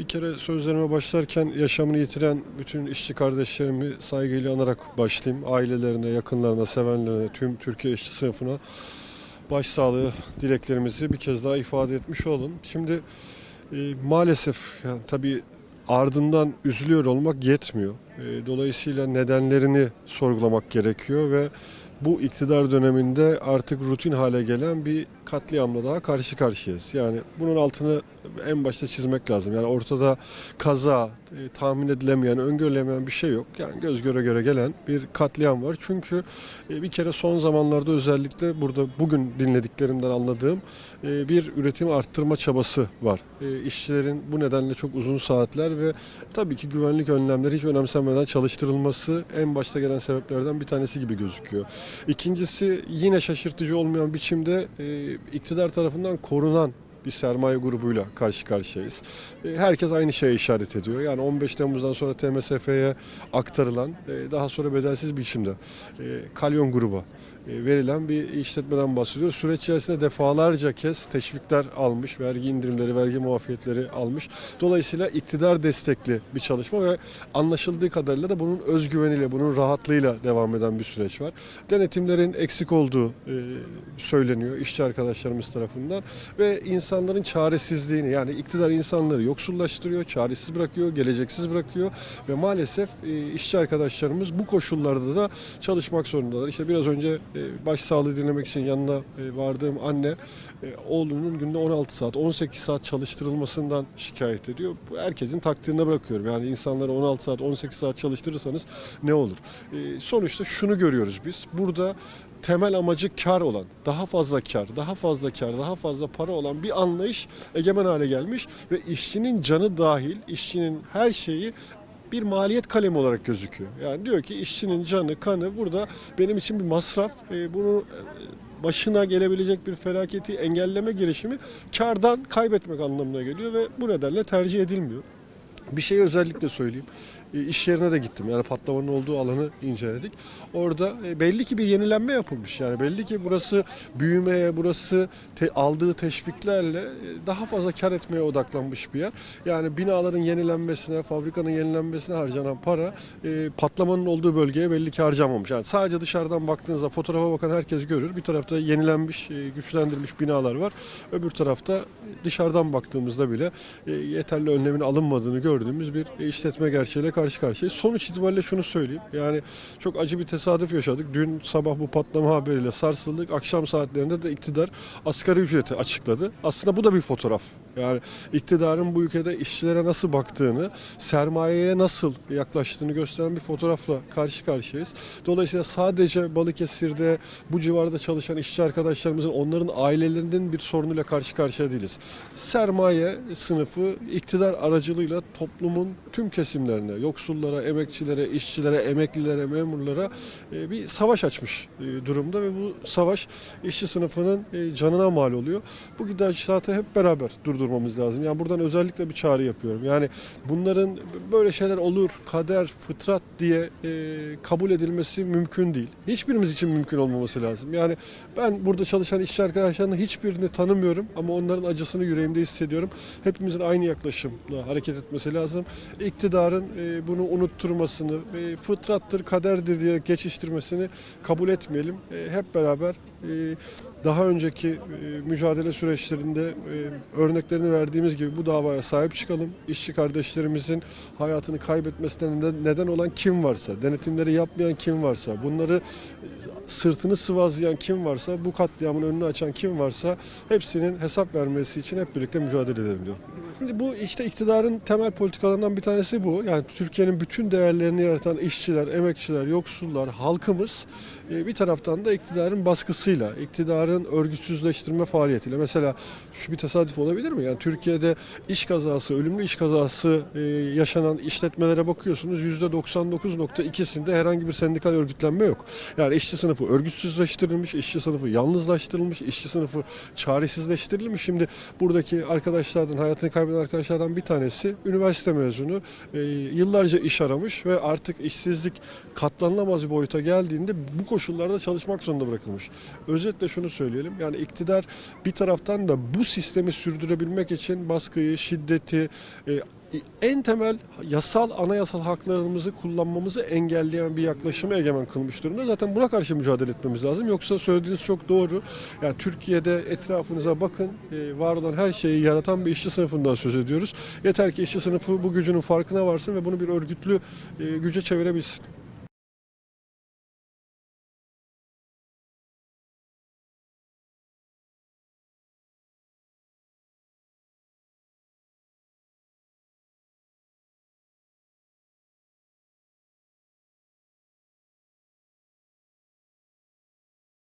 Bir kere sözlerime başlarken yaşamını yitiren bütün işçi kardeşlerimi saygıyla anarak başlayayım. Ailelerine, yakınlarına, sevenlerine, tüm Türkiye işçi sınıfına başsağlığı dileklerimizi bir kez daha ifade etmiş olalım. Şimdi e, maalesef yani tabii ardından üzülüyor olmak yetmiyor. E, dolayısıyla nedenlerini sorgulamak gerekiyor ve bu iktidar döneminde artık rutin hale gelen bir katliamla daha karşı karşıyayız. Yani bunun altını en başta çizmek lazım. Yani ortada kaza, e, tahmin edilemeyen, öngörülemeyen bir şey yok. Yani göz göre göre gelen bir katliam var. Çünkü e, bir kere son zamanlarda özellikle burada bugün dinlediklerimden anladığım e, bir üretim arttırma çabası var. E, işçilerin bu nedenle çok uzun saatler ve tabii ki güvenlik önlemleri hiç önemsenmeden çalıştırılması en başta gelen sebeplerden bir tanesi gibi gözüküyor. İkincisi yine şaşırtıcı olmayan biçimde e, iktidar tarafından korunan bir sermaye grubuyla karşı karşıyayız. E, Herkes aynı şeye işaret ediyor. Yani 15 Temmuz'dan sonra TMSF'ye aktarılan, e, daha sonra bedelsiz biçimde e, Kalyon gruba verilen bir işletmeden bahsediyoruz. Süreç içerisinde defalarca kez teşvikler almış, vergi indirimleri, vergi muafiyetleri almış. Dolayısıyla iktidar destekli bir çalışma ve anlaşıldığı kadarıyla da bunun özgüveniyle, bunun rahatlığıyla devam eden bir süreç var. Denetimlerin eksik olduğu e, söyleniyor işçi arkadaşlarımız tarafından ve insanların çaresizliğini yani iktidar insanları yoksullaştırıyor, çaresiz bırakıyor, geleceksiz bırakıyor ve maalesef e, işçi arkadaşlarımız bu koşullarda da çalışmak zorundalar. İşte biraz önce e, başsağlığı dinlemek için yanına e, vardığım anne e, oğlunun günde 16 saat, 18 saat çalıştırılmasından şikayet ediyor. Bu herkesin takdirine bırakıyorum. Yani insanları 16 saat, 18 saat çalıştırırsanız ne olur? E, sonuçta şunu görüyoruz biz. Burada temel amacı kar olan, daha fazla kar, daha fazla kar, daha fazla para olan bir anlayış egemen hale gelmiş ve işçinin canı dahil, işçinin her şeyi bir maliyet kalemi olarak gözüküyor. Yani diyor ki işçinin canı, kanı burada benim için bir masraf. E, bunu e, başına gelebilecek bir felaketi engelleme girişimi kardan kaybetmek anlamına geliyor ve bu nedenle tercih edilmiyor. Bir şey özellikle söyleyeyim. E, İş yerine de gittim. Yani patlamanın olduğu alanı inceledik. Orada e, belli ki bir yenilenme yapılmış. Yani belli ki burası büyümeye, burası te- aldığı teşviklerle e, daha fazla kar etmeye odaklanmış bir yer. Yani binaların yenilenmesine, fabrikanın yenilenmesine harcanan para e, patlamanın olduğu bölgeye belli ki harcanmamış. Yani sadece dışarıdan baktığınızda fotoğrafa bakan herkes görür. Bir tarafta yenilenmiş, e, güçlendirilmiş binalar var. Öbür tarafta dışarıdan baktığımızda bile e, yeterli önlemin alınmadığını gördüğümüz bir işletme gerçeğiyle karşı karşıyayız. Sonuç itibariyle şunu söyleyeyim. Yani çok acı bir tesadüf yaşadık. Dün sabah bu patlama haberiyle sarsıldık. Akşam saatlerinde de iktidar asgari ücreti açıkladı. Aslında bu da bir fotoğraf. Yani iktidarın bu ülkede işçilere nasıl baktığını, sermayeye nasıl yaklaştığını gösteren bir fotoğrafla karşı karşıyayız. Dolayısıyla sadece Balıkesir'de bu civarda çalışan işçi arkadaşlarımızın onların ailelerinin bir sorunuyla karşı karşıya değiliz. Sermaye sınıfı iktidar aracılığıyla toplumun tüm kesimlerine, yoksullara, emekçilere, işçilere, emeklilere, memurlara e, bir savaş açmış e, durumda ve bu savaş işçi sınıfının e, canına mal oluyor. Bu gidişatı hep beraber durdurmamız lazım. Yani buradan özellikle bir çağrı yapıyorum. Yani bunların böyle şeyler olur, kader, fıtrat diye e, kabul edilmesi mümkün değil. Hiçbirimiz için mümkün olmaması lazım. Yani ben burada çalışan işçi arkadaşlarının hiçbirini tanımıyorum ama onların acısını yüreğimde hissediyorum. Hepimizin aynı yaklaşımla hareket etmesi lazım. İktidarın e, bunu unutturmasını, e, fıtrattır, kaderdir diyerek geçiştirmesini kabul etmeyelim. E, hep beraber daha önceki e, mücadele süreçlerinde e, örneklerini verdiğimiz gibi bu davaya sahip çıkalım. İşçi kardeşlerimizin hayatını kaybetmesine neden- olan kim varsa, denetimleri yapmayan kim varsa, bunları sırtını sıvazlayan kim varsa, bu katliamın önünü açan kim varsa hepsinin hesap vermesi için hep birlikte mücadele edelim diyorum. Şimdi bu işte iktidarın temel politikalarından bir tanesi bu. Yani Türkiye'nin bütün değerlerini yaratan işçiler, emekçiler, yoksullar, halkımız e, bir taraftan da iktidarın baskısıyla, iktidarın örgütsüzleştirme faaliyetiyle. Mesela şu bir tesadüf olabilir mi? Yani Türkiye'de iş kazası, ölümlü iş kazası e, yaşanan işletmelere bakıyorsunuz %99.2'sinde herhangi bir sendikal örgütlenme yok. Yani işçi sınıfı örgütsüzleştirilmiş, işçi sınıfı yalnızlaştırılmış, işçi sınıfı çaresizleştirilmiş. Şimdi buradaki arkadaşlardan, hayatını kaybeden arkadaşlardan bir tanesi üniversite mezunu. E, yıllarca iş aramış ve artık işsizlik katlanılamaz bir boyuta geldiğinde bu koşullarda çalışmak zorunda bırakılmış. Özetle şunu söyleyelim. Yani iktidar bir taraftan da bu sistemi sürdürebilmek için baskıyı, şiddeti, e, en temel yasal, anayasal haklarımızı kullanmamızı engelleyen bir yaklaşımı egemen kılmış durumda. Zaten buna karşı mücadele etmemiz lazım. Yoksa söylediğiniz çok doğru. Yani Türkiye'de etrafınıza bakın, e, var olan her şeyi yaratan bir işçi sınıfından söz ediyoruz. Yeter ki işçi sınıfı bu gücünün farkına varsın ve bunu bir örgütlü e, güce çevirebilsin.